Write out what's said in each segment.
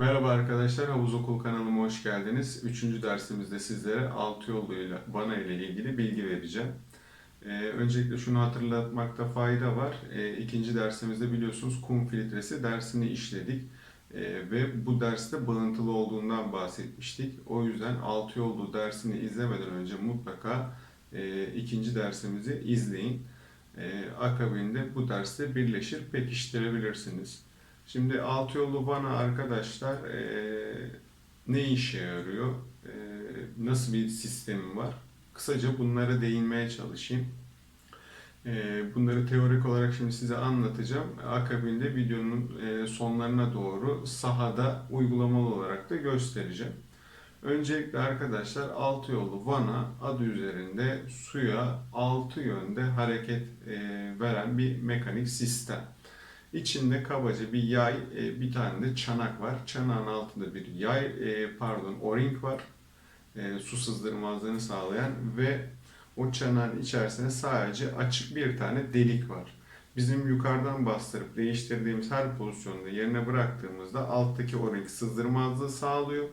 Merhaba arkadaşlar, Havuz Okul kanalıma hoş geldiniz. Üçüncü dersimizde sizlere altı yoluyla vana ile ilgili bilgi vereceğim. Ee, öncelikle şunu hatırlatmakta fayda var. Ee, ikinci dersimizde biliyorsunuz kum filtresi dersini işledik. Ee, ve bu derste bağıntılı olduğundan bahsetmiştik. O yüzden altı yolu dersini izlemeden önce mutlaka e, ikinci dersimizi izleyin. Ee, akabinde bu derste birleşir pekiştirebilirsiniz. Şimdi alt yolu bana arkadaşlar eee, ne işe yarıyor? Eee, nasıl bir sistemi var? Kısaca bunlara değinmeye çalışayım. Eee, bunları teorik olarak şimdi size anlatacağım. Akabinde videonun eee, sonlarına doğru sahada uygulamalı olarak da göstereceğim. Öncelikle arkadaşlar altı yolu vana adı üzerinde suya altı yönde hareket eee, veren bir mekanik sistem. İçinde kabaca bir yay, e, bir tane de çanak var. Çanağın altında bir yay, e, pardon, o-ring var. E, Su sızdırmazlığını sağlayan ve o çanağın içerisinde sadece açık bir tane delik var. Bizim yukarıdan bastırıp değiştirdiğimiz her pozisyonda yerine bıraktığımızda alttaki o-ring sızdırmazlığı sağlıyor.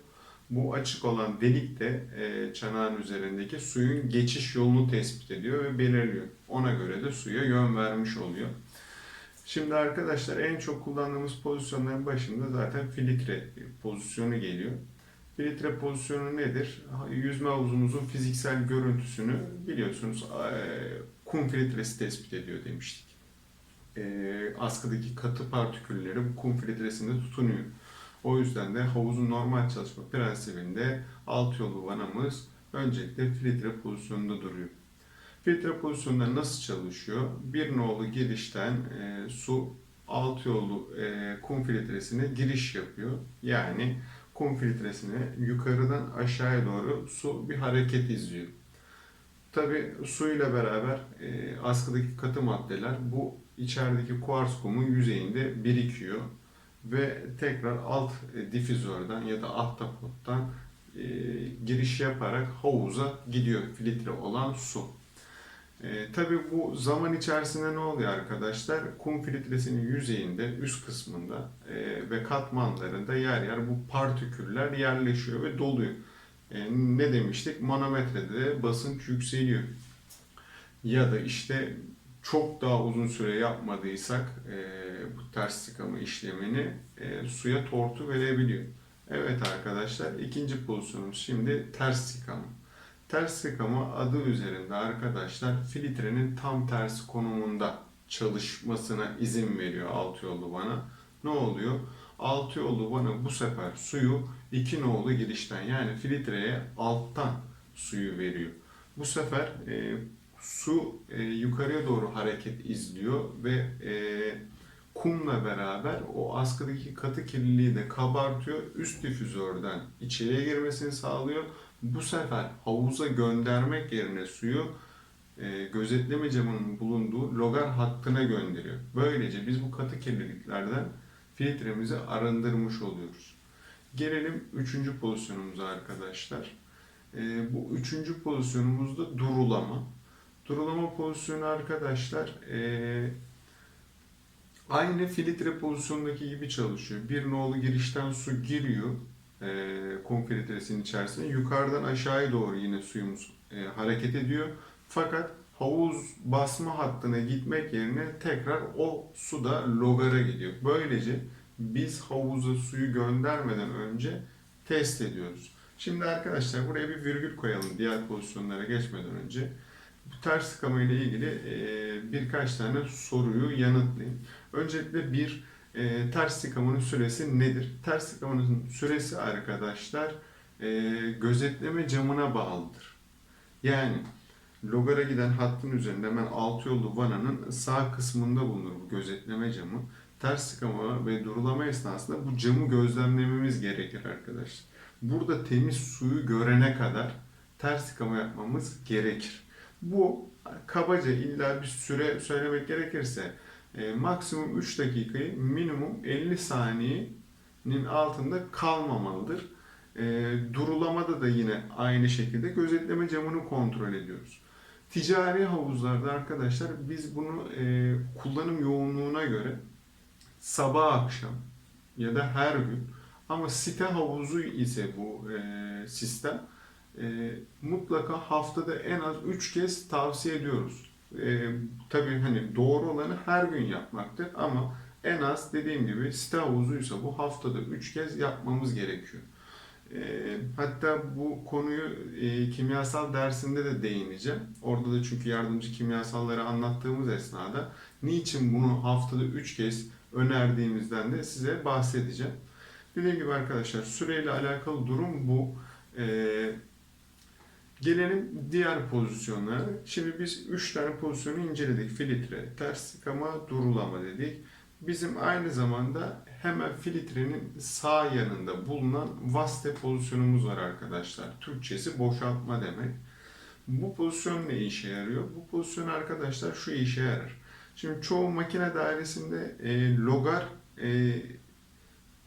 Bu açık olan delik de e, çanağın üzerindeki suyun geçiş yolunu tespit ediyor ve belirliyor. Ona göre de suya yön vermiş oluyor. Şimdi arkadaşlar en çok kullandığımız pozisyonların başında zaten filtre pozisyonu geliyor. Filtre pozisyonu nedir? Yüzme havuzumuzun fiziksel görüntüsünü biliyorsunuz eee, kum filtresi tespit ediyor demiştik. Eee, askıdaki katı partikülleri bu kum filtresinde tutunuyor. O yüzden de havuzun normal çalışma prensibinde alt yolu vanamız öncelikle filtre pozisyonunda duruyor. Filtre pozisyonunda nasıl çalışıyor? Bir nolu girişten e, su alt yolu e, kum filtresine giriş yapıyor. Yani kum filtresine yukarıdan aşağıya doğru su bir hareket izliyor. Tabi suyla beraber e, askıdaki katı maddeler bu içerideki kuars kumun yüzeyinde birikiyor ve tekrar alt e, difüzörden ya da ahtapottan e, giriş yaparak havuza gidiyor filtre olan su. E, tabii bu zaman içerisinde ne oluyor arkadaşlar? Kum filtresinin yüzeyinde, üst kısmında e, ve katmanlarında yer yer bu partiküller yerleşiyor ve doluyor. E, ne demiştik? Manometrede de basınç yükseliyor. Ya da işte çok daha uzun süre yapmadıysak e, bu ters tıkama işlemini e, suya tortu verebiliyor. Evet arkadaşlar ikinci pozisyonumuz şimdi ters tıkama. Ters tıkama adı üzerinde arkadaşlar filtrenin tam tersi konumunda çalışmasına izin veriyor alt yollu vana. Ne oluyor? Alt yollu vana bu sefer suyu iki nolu girişten yani filtreye alttan suyu veriyor. Bu sefer e, su e, yukarıya doğru hareket izliyor ve e, kumla beraber o askıdaki katı kirliliği de kabartıyor. Üst difüzörden içeriye girmesini sağlıyor. Bu sefer havuza göndermek yerine suyu e, gözetleme camının bulunduğu logar hattına gönderiyor. Böylece biz bu katı kirliliklerden filtremizi arındırmış oluyoruz. Gelelim üçüncü pozisyonumuza arkadaşlar. E, bu üçüncü pozisyonumuzda durulama. Durulama pozisyonu arkadaşlar e, aynı filtre pozisyondaki gibi çalışıyor. Bir nolu girişten su giriyor e, kum filtresinin içerisine. Yukarıdan aşağıya doğru yine suyumuz e, hareket ediyor. Fakat havuz basma hattına gitmek yerine tekrar o suda logara gidiyor. Böylece biz havuza suyu göndermeden önce test ediyoruz. Şimdi arkadaşlar buraya bir virgül koyalım diğer pozisyonlara geçmeden önce. Bu ters tıkama ile ilgili e, birkaç tane soruyu yanıtlayayım. Öncelikle bir e, ters tıkamanın süresi nedir? Ters tıkamanın süresi arkadaşlar e, gözetleme camına bağlıdır. Yani logara giden hattın üzerinde hemen alt yollu vananın sağ kısmında bulunur bu gözetleme camı. Ters tıkama ve durulama esnasında bu camı gözlemlememiz gerekir arkadaşlar. Burada temiz suyu görene kadar ters tıkama yapmamız gerekir. Bu kabaca illa bir süre söylemek gerekirse e, maksimum 3 dakikayı minimum 50 saniyenin altında kalmamalıdır. E, durulamada da yine aynı şekilde gözetleme camını kontrol ediyoruz. Ticari havuzlarda arkadaşlar biz bunu e, kullanım yoğunluğuna göre sabah akşam ya da her gün Ama site havuzu ise bu e, sistem e, mutlaka haftada en az 3 kez tavsiye ediyoruz. E, tabii hani doğru olanı her gün yapmaktır ama en az dediğim gibi site havuzuysa bu haftada 3 kez yapmamız gerekiyor. E, hatta bu konuyu e, kimyasal dersinde de değineceğim. Orada da çünkü yardımcı kimyasalları anlattığımız esnada niçin bunu haftada 3 kez önerdiğimizden de size bahsedeceğim. Dediğim gibi arkadaşlar süreyle alakalı durum bu. Ee, gelelim diğer pozisyonlara. Şimdi biz 3 tane pozisyonu inceledik. Filtre, ters tıkama, durulama dedik. Bizim aynı zamanda hemen filtrenin sağ yanında bulunan vaste pozisyonumuz var arkadaşlar. Türkçesi boşaltma demek. Bu pozisyon ne işe yarıyor? Bu pozisyon arkadaşlar şu işe yarar. Şimdi çoğu makine dairesinde e, logar e,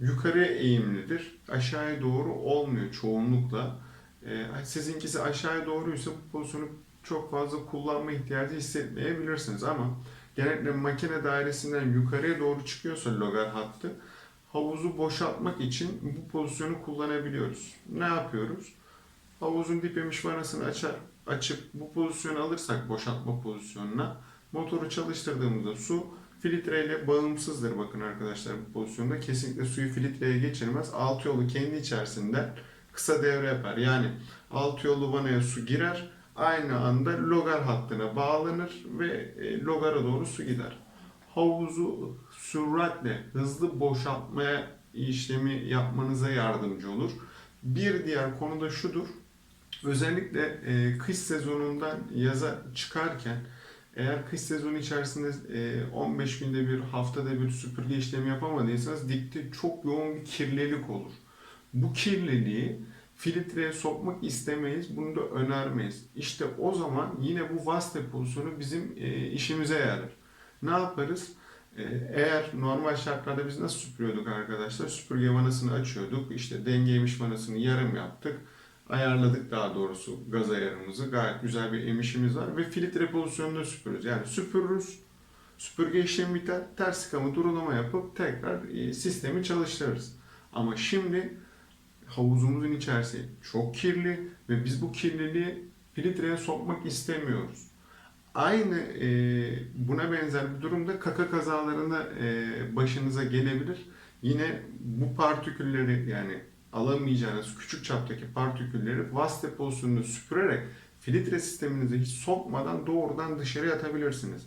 yukarıya eğimlidir. Aşağıya doğru olmuyor çoğunlukla. E, sizinkisi aşağıya doğruysa bu pozisyonu çok fazla kullanma ihtiyacı hissetmeyebilirsiniz ama genellikle makine dairesinden yukarıya doğru çıkıyorsa logar hattı havuzu boşaltmak için bu pozisyonu kullanabiliyoruz. Ne yapıyoruz? Havuzun dip emiş vanasını açar, açıp bu pozisyonu alırsak boşaltma pozisyonuna motoru çalıştırdığımızda su filtreyle bağımsızdır bakın arkadaşlar bu pozisyonda. Kesinlikle suyu filtreye geçirmez. Alt yolu kendi içerisinden kısa devre yapar. Yani alt yolu vanaya su girer. Aynı anda logar hattına bağlanır ve e, logara doğru su gider. Havuzu süratle hızlı boşaltmaya işlemi yapmanıza yardımcı olur. Bir diğer konu da şudur. Özellikle e, kış sezonundan yaza çıkarken eğer kış sezonu içerisinde e, 15 günde bir, haftada bir süpürge işlemi yapamadıysanız dipte çok yoğun bir kirlilik olur. Bu kirliliği filtreye sokmak istemeyiz, bunu da önermeyiz. İşte o zaman yine bu vaste pozisyonu bizim e, işimize yarar. Ne yaparız? E, eğer normal şartlarda biz nasıl süpürüyorduk arkadaşlar? Süpürge vanasını açıyorduk, işte dengeymiş vanasını yarım yaptık ayarladık daha doğrusu gaz ayarımızı. Gayet güzel bir emişimiz var ve filtre pozisyonunda süpürürüz. Yani süpürürüz, süpürge işlemi biter, ters tıkama durulama yapıp tekrar e, sistemi çalıştırırız. Ama şimdi havuzumuzun içerisi çok kirli ve biz bu kirliliği filtreye sokmak istemiyoruz. Aynı e, buna benzer bir durumda kaka kazalarında e, başınıza gelebilir. Yine bu partikülleri yani alamayacağınız küçük çaptaki partikülleri vaste pozisyonunda süpürerek filtre sisteminize hiç sokmadan doğrudan dışarıya atabilirsiniz.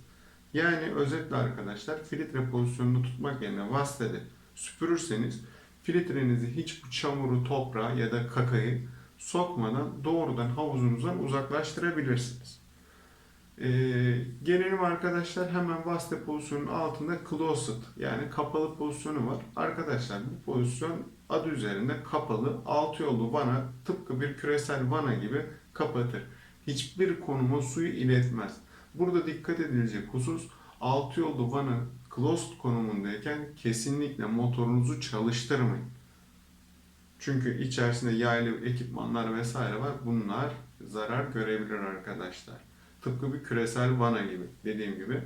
Yani özetle arkadaşlar filtre pozisyonunu tutmak yerine vastede süpürürseniz filtrenizi hiç bu çamuru, toprağı ya da kakayı sokmadan doğrudan havuzunuzdan uzaklaştırabilirsiniz. Ee, gelelim arkadaşlar hemen vaste pozisyonun altında closet yani kapalı pozisyonu var. Arkadaşlar bu pozisyon adı üzerinde kapalı, altı yollu vana tıpkı bir küresel vana gibi kapatır. Hiçbir konuma suyu iletmez. Burada dikkat edilecek husus altı yollu vana closed konumundayken kesinlikle motorunuzu çalıştırmayın. Çünkü içerisinde yaylı ekipmanlar vesaire var. Bunlar zarar görebilir arkadaşlar. Tıpkı bir küresel vana gibi dediğim gibi.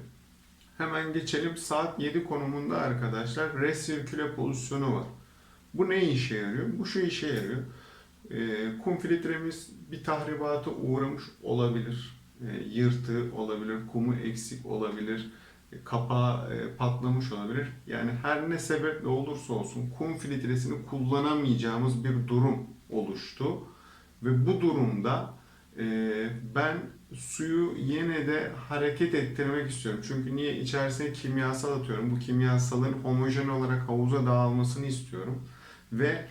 Hemen geçelim saat 7 konumunda arkadaşlar resirküle pozisyonu var. Bu ne işe yarıyor? Bu şu işe yarıyor. E, kum filtremiz bir tahribata uğramış olabilir. E, yırtı olabilir, kumu eksik olabilir, kapağı e, patlamış olabilir. Yani her ne sebeple olursa olsun kum filtresini kullanamayacağımız bir durum oluştu. Ve bu durumda e, ben suyu yine de hareket ettirmek istiyorum. Çünkü niye? içerisine kimyasal atıyorum. Bu kimyasalın homojen olarak havuza dağılmasını istiyorum ve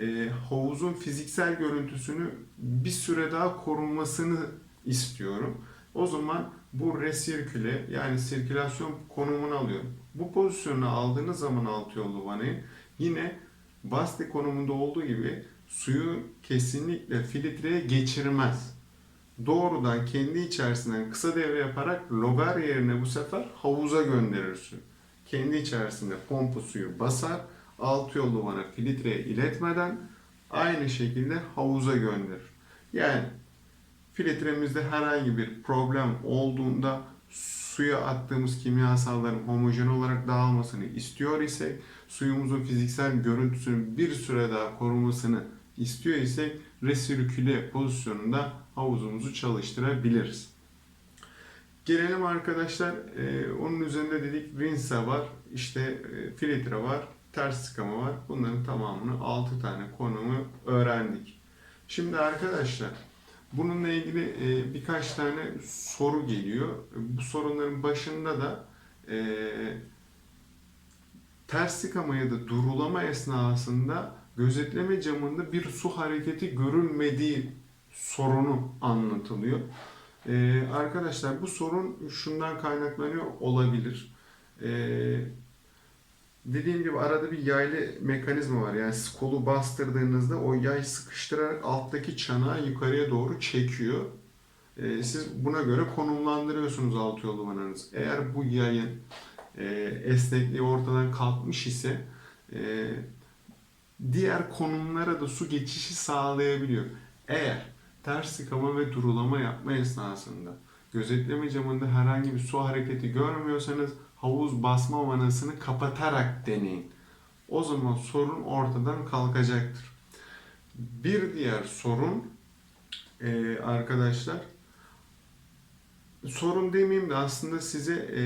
e, havuzun fiziksel görüntüsünü bir süre daha korunmasını istiyorum. O zaman bu resirküle yani sirkülasyon konumunu alıyorum. Bu pozisyonu aldığınız zaman alt yollu vanayı yine baste konumunda olduğu gibi suyu kesinlikle filtreye geçirmez. Doğrudan kendi içerisinden kısa devre yaparak logar yerine bu sefer havuza gönderir suyu. Kendi içerisinde pompa suyu basar alt yollu vana filtreye iletmeden aynı şekilde havuza gönderir. Yani filtremizde herhangi bir problem olduğunda suya attığımız kimyasalların homojen olarak dağılmasını istiyor isek, suyumuzun fiziksel görüntüsünün bir süre daha korumasını istiyor isek resirküle pozisyonunda havuzumuzu çalıştırabiliriz. Gelelim arkadaşlar, e, onun üzerinde dedik rinse var, işte e, filtre var, ters sıkama var. Bunların tamamını 6 tane konumu öğrendik. Şimdi arkadaşlar, bununla ilgili e, birkaç tane soru geliyor. Bu sorunların başında da e, ters sıkama ya da durulama esnasında gözetleme camında bir su hareketi görülmediği sorunu anlatılıyor. Ee, arkadaşlar bu sorun şundan kaynaklanıyor olabilir. Ee, dediğim gibi arada bir yaylı mekanizma var. Yani kolu bastırdığınızda o yay sıkıştırarak alttaki çanağı yukarıya doğru çekiyor. Ee, siz buna göre konumlandırıyorsunuz alt yol vananızı. Eğer bu yayın e, esnekliği ortadan kalkmış ise e, diğer konumlara da su geçişi sağlayabiliyor. Eğer ters sıkama ve durulama yapma esnasında gözetleme camında herhangi bir su hareketi görmüyorsanız havuz basma vanasını kapatarak deneyin. O zaman sorun ortadan kalkacaktır. Bir diğer sorun e, arkadaşlar sorun demeyeyim de aslında size e,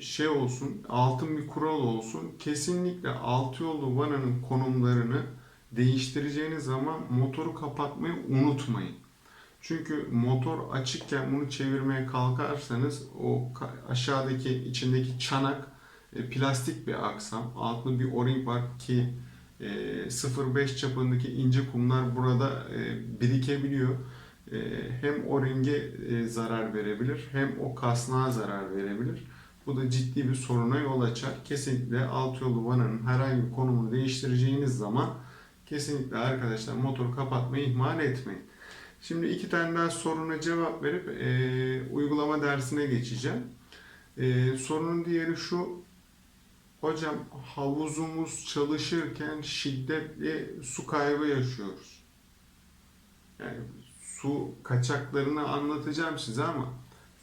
şey olsun altın bir kural olsun kesinlikle altı yollu vananın konumlarını değiştireceğiniz zaman motoru kapatmayı unutmayın. Çünkü motor açıkken bunu çevirmeye kalkarsanız o aşağıdaki içindeki çanak e, plastik bir aksam. Altında bir o-ring var ki e, 0.5 çapındaki ince kumlar burada e, birikebiliyor. E, hem o-ringe e, zarar verebilir hem o kasnağa zarar verebilir. Bu da ciddi bir soruna yol açar. Kesinlikle alt yolu vananın herhangi bir konumunu değiştireceğiniz zaman Kesinlikle arkadaşlar motoru kapatmayı ihmal etmeyin. Şimdi iki tane daha soruna cevap verip e, uygulama dersine geçeceğim. E, sorunun diğeri şu. Hocam havuzumuz çalışırken şiddetli su kaybı yaşıyoruz. Yani su kaçaklarını anlatacağım size ama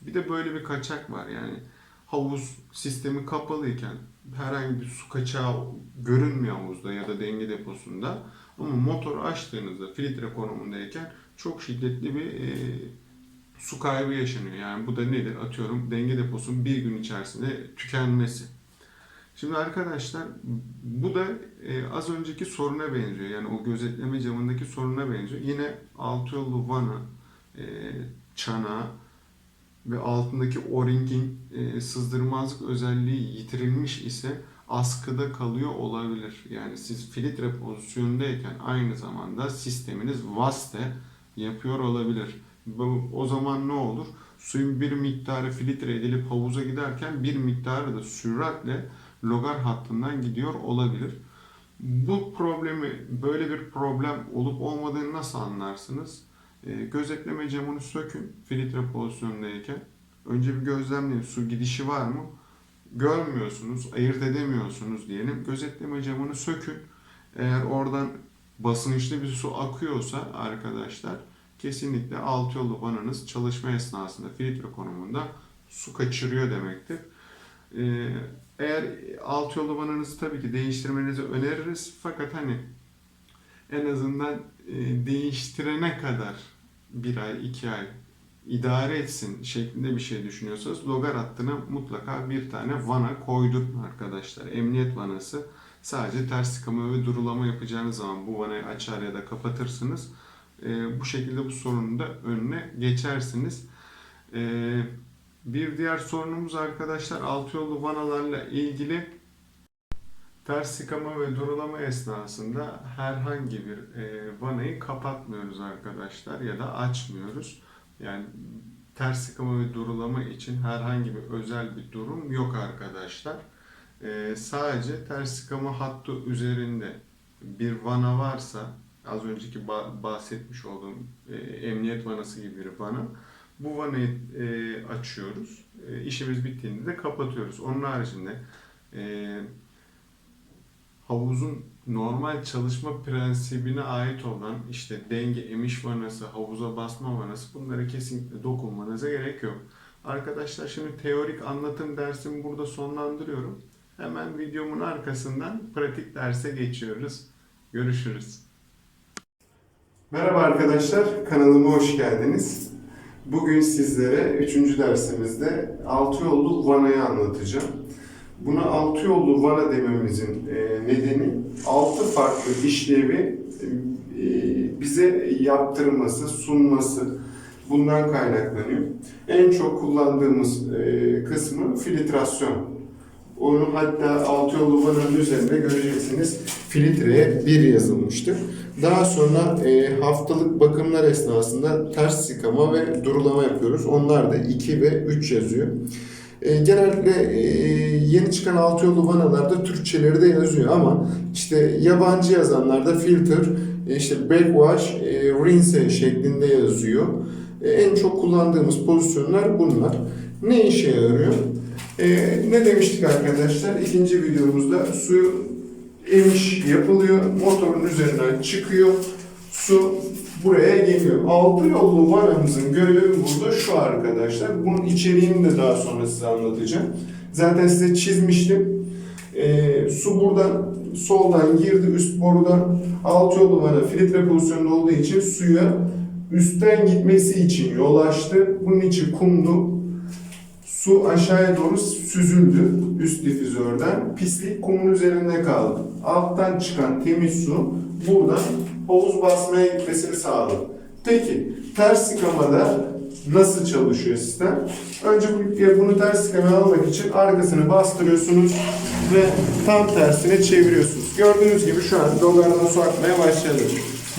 bir de böyle bir kaçak var. Yani havuz sistemi kapalıyken herhangi bir su kaçağı görünmüyor havuzda ya da denge deposunda. Ama motor açtığınızda filtre konumundayken çok şiddetli bir e, su kaybı yaşanıyor. Yani bu da nedir? Atıyorum denge deposunun bir gün içerisinde tükenmesi. Şimdi arkadaşlar bu da e, az önceki soruna benziyor. Yani o gözetleme camındaki soruna benziyor. Yine altı yollu vana, e, çanağı ve altındaki o-ringin e, sızdırmazlık özelliği yitirilmiş ise askıda kalıyor olabilir. Yani siz filtre pozisyondayken aynı zamanda sisteminiz vaste yapıyor olabilir. Bu, o zaman ne olur? Suyun bir miktarı filtre edilip havuza giderken bir miktarı da süratle logar hattından gidiyor olabilir. Bu problemi, böyle bir problem olup olmadığını nasıl anlarsınız? E, gözetleme camını sökün filtre pozisyondayken. Önce bir gözlemleyin su gidişi var mı? Görmüyorsunuz, ayırt edemiyorsunuz diyelim. Gözetleme camını sökün. Eğer oradan basınçlı bir su akıyorsa arkadaşlar kesinlikle alt yollu vananız çalışma esnasında filtre konumunda su kaçırıyor demektir. Ee, eğer alt yollu vananızı tabii ki değiştirmenizi öneririz. Fakat hani en azından e, değiştirene kadar bir ay, iki ay idare etsin şeklinde bir şey düşünüyorsanız logar hattına mutlaka bir tane vana koydurun arkadaşlar. Emniyet vanası sadece ters sıkama ve durulama yapacağınız zaman bu vanayı açar ya da kapatırsınız. E, bu şekilde bu sorunun da önüne geçersiniz. E, bir diğer sorunumuz arkadaşlar alt yollu vanalarla ilgili ters sıkama ve durulama esnasında herhangi bir e, vanayı kapatmıyoruz arkadaşlar ya da açmıyoruz. Yani ters sıkama ve durulama için herhangi bir özel bir durum yok arkadaşlar. E, sadece ters sıkama hattı üzerinde bir vana varsa az önceki ba- bahsetmiş olduğum e, emniyet vanası gibi bir vana bu vanayı e, açıyoruz. E, işimiz bittiğinde de kapatıyoruz. Onun haricinde e, havuzun normal çalışma prensibine ait olan işte denge emiş vanası, havuza basma vanası bunlara kesinlikle dokunmanıza gerek yok. Arkadaşlar şimdi teorik anlatım dersimi burada sonlandırıyorum. Hemen videomun arkasından pratik derse geçiyoruz. Görüşürüz. Merhaba arkadaşlar, kanalıma hoş geldiniz. Bugün sizlere 3. dersimizde altı yollu vanayı anlatacağım. Buna altı yollu vana dememizin e, nedeni altı farklı işlevi e, bize yaptırması, sunması bundan kaynaklanıyor. En çok kullandığımız e, kısmı filtrasyon. Onu hatta altı vananın üzerinde göreceksiniz filtreye bir yazılmıştır. Daha sonra e, haftalık bakımlar esnasında ters sıkama ve durulama yapıyoruz. Onlar da 2 ve 3 yazıyor. E, genellikle e, yeni çıkan altı yolu vanalarda Türkçeleri de yazıyor ama işte yabancı yazanlarda filter, e, işte backwash, e, rinse şeklinde yazıyor. E, en çok kullandığımız pozisyonlar bunlar. Ne işe yarıyor? E, ne demiştik arkadaşlar? İkinci videomuzda suyu emiş yapılıyor, motorun üzerinden çıkıyor, su buraya geliyor. Altı yollu vanamızın görevi burada şu arkadaşlar. Bunun içeriğini de daha sonra size anlatacağım. Zaten size çizmiştim. Ee, su buradan soldan girdi üst borudan alt yolu vana filtre pozisyonunda olduğu için suya üstten gitmesi için yol açtı. Bunun içi kumdu. Su aşağıya doğru süzüldü üst difüzörden. Pislik kumun üzerinde kaldı. Alttan çıkan temiz su buradan havuz basmaya gitmesini sağladı. Peki ters sıkamada nasıl çalışıyor sistem? Önce bu- bunu ters sıkamaya almak için arkasını bastırıyorsunuz ve tam tersine çeviriyorsunuz. Gördüğünüz gibi şu an dogardan su akmaya başladı.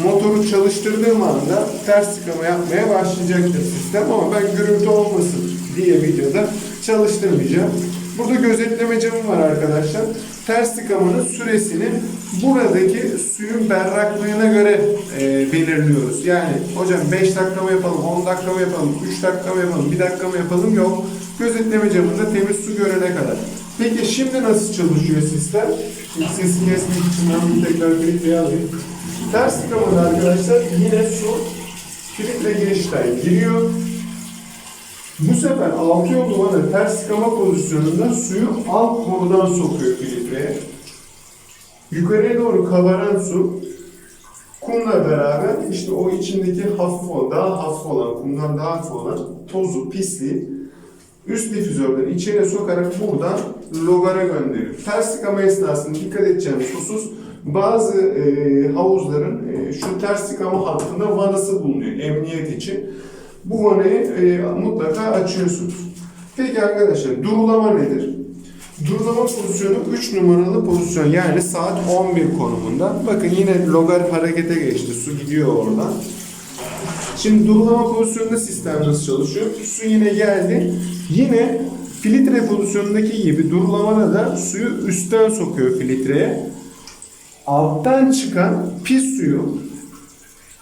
Motoru çalıştırdığım anda ters sıkama yapmaya başlayacaktır sistem ama ben gürültü olmasın diye videoda çalıştırmayacağım. Burada gözetleme camı var arkadaşlar. Ters tıkamanın süresini buradaki suyun berraklığına göre e, belirliyoruz. Yani hocam 5 dakika mı yapalım, 10 dakika mı yapalım, 3 dakika mı yapalım, 1 dakika mı yapalım yok. Gözetleme camında temiz su görene kadar. Peki şimdi nasıl çalışıyor sistem? Şimdi sesi kesmek için ben bir tekrar filtreyi alayım. Ters tıkamada arkadaşlar yine su filtre girişten giriyor. Bu sefer altı yol duvarı ters sıkama pozisyonunda suyu alt borudan sokuyor filtreye. Yukarıya doğru kabaran su kumla beraber işte o içindeki hafif olan, daha hafif olan, kumdan daha hafif olan tozu, pisliği üst difüzörden içine sokarak buradan logara gönderiyor. Ters sıkama esnasında dikkat edeceğimiz husus bazı e, havuzların e, şu ters sıkama hattında vanası bulunuyor emniyet için. Bu vanayı e, mutlaka açıyorsunuz. Peki arkadaşlar durulama nedir? Durulama pozisyonu 3 numaralı pozisyon yani saat 11 konumunda. Bakın yine logar harekete geçti. Su gidiyor oradan. Şimdi durulama pozisyonunda sistem nasıl çalışıyor? Su yine geldi. Yine filtre pozisyonundaki gibi durulamada da suyu üstten sokuyor filtreye. Alttan çıkan pis suyu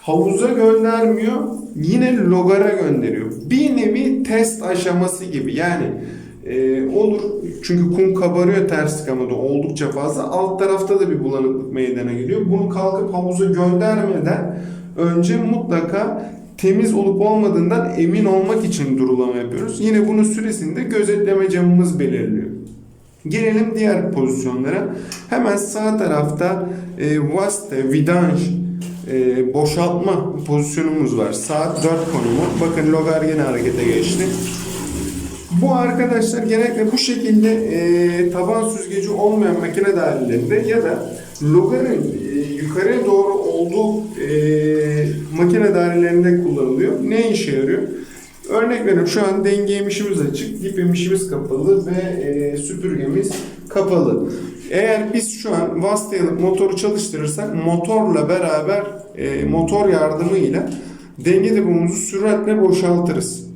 havuza göndermiyor. Yine logara gönderiyor. Bir nevi test aşaması gibi. Yani e, olur çünkü kum kabarıyor ters tıkamada oldukça fazla. Alt tarafta da bir bulanıklık meydana geliyor. Bunu kalkıp havuza göndermeden önce mutlaka temiz olup olmadığından emin olmak için durulama yapıyoruz. Yine bunun süresini de gözetleme camımız belirliyor. Gelelim diğer pozisyonlara. Hemen sağ tarafta e, vaste, vidanj, e, boşaltma pozisyonumuz var. Saat 4 konumu. Bakın logar yine harekete geçti. Bu arkadaşlar genellikle bu şekilde e, taban süzgeci olmayan makine dahillerinde ya da logarın e, yukarıya doğru olduğu e, makine dairelerinde kullanılıyor. Ne işe yarıyor? Örnek veriyorum şu an denge emişimiz açık, dip emişimiz kapalı ve e, süpürgemiz kapalı. Eğer biz şu an vastayalıp motoru çalıştırırsak motorla beraber e, motor yardımıyla denge depomumuzu süratle boşaltırız.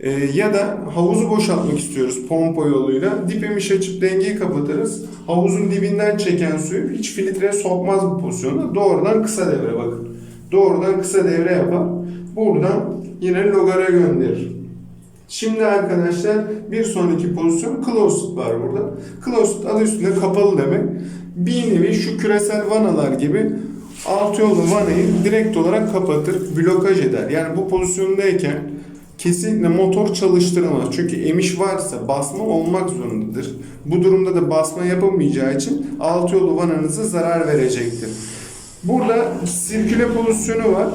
E, ya da havuzu boşaltmak istiyoruz pompa yoluyla. Dip emiş açıp dengeyi kapatırız. Havuzun dibinden çeken suyu hiç filtreye sokmaz bu pozisyonda. Doğrudan kısa devre bakın. Doğrudan kısa devre yapar. Buradan yine logara gönderir. Şimdi arkadaşlar bir sonraki pozisyon closed var burada. Closed adı üstünde kapalı demek. Bir nevi şu küresel vanalar gibi alt yolu vanayı direkt olarak kapatır, blokaj eder. Yani bu pozisyondayken kesinlikle motor çalıştırılmaz. Çünkü emiş varsa basma olmak zorundadır. Bu durumda da basma yapamayacağı için alt yolu vananızı zarar verecektir. Burada sirküle pozisyonu var.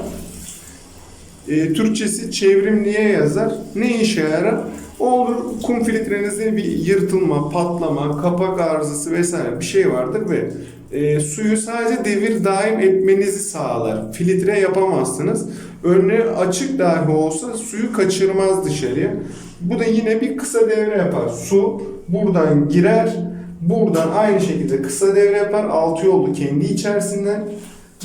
E, Türkçesi çevrim niye yazar? Ne işe yarar? Olur kum filtrenizde bir yırtılma, patlama, kapak arızası vesaire bir şey vardır ve e, suyu sadece devir daim etmenizi sağlar. Filtre yapamazsınız. Önü açık dahi olsa suyu kaçırmaz dışarıya. Bu da yine bir kısa devre yapar. Su buradan girer, buradan aynı şekilde kısa devre yapar. Altı yolu kendi içerisinden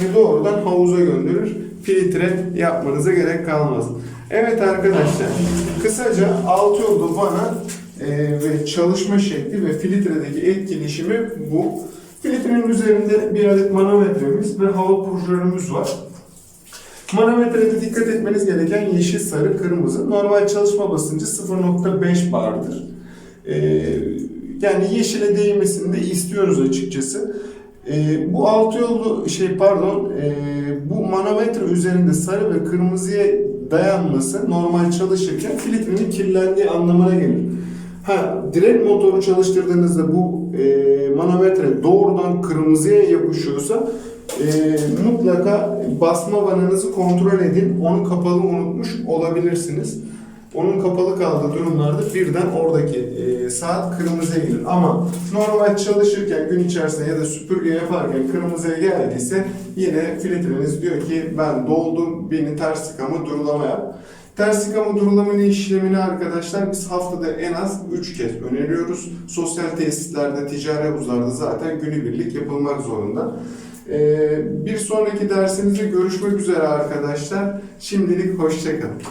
ve doğrudan havuza gönderir. Filtre yapmanıza gerek kalmaz. Evet arkadaşlar, kısaca altı yolu vana e, ve çalışma şekli ve filtredeki etkileşimi bu. Filtrenin üzerinde bir adet manometremiz ve hava purjörümüz var. Manometrede dikkat etmeniz gereken yeşil, sarı, kırmızı. Normal çalışma basıncı 0.5 bardır. Ee, yani yeşile değmesini de istiyoruz açıkçası. Ee, bu altı yollu şey pardon ee, bu manometre üzerinde sarı ve kırmızıya dayanması normal çalışırken filtrenin kirlendiği anlamına gelir. Ha, direkt motoru çalıştırdığınızda bu e, manometre doğrudan kırmızıya yapışıyorsa e, mutlaka basma vananızı kontrol edin. Onu kapalı unutmuş olabilirsiniz. Onun kapalı kaldığı durumlarda birden oradaki e, saat kırmızıya gelir. Ama normal çalışırken gün içerisinde ya da süpürge yaparken kırmızıya geldiyse yine filtreniz diyor ki ben doldum beni ters tıkama durulama yap. Ters tıkama durulama işlemini arkadaşlar biz haftada en az 3 kez öneriyoruz. Sosyal tesislerde, ticari havuzlarda zaten günübirlik yapılmak zorunda. Ee, bir sonraki dersimizde görüşmek üzere arkadaşlar. Şimdilik hoşçakalın.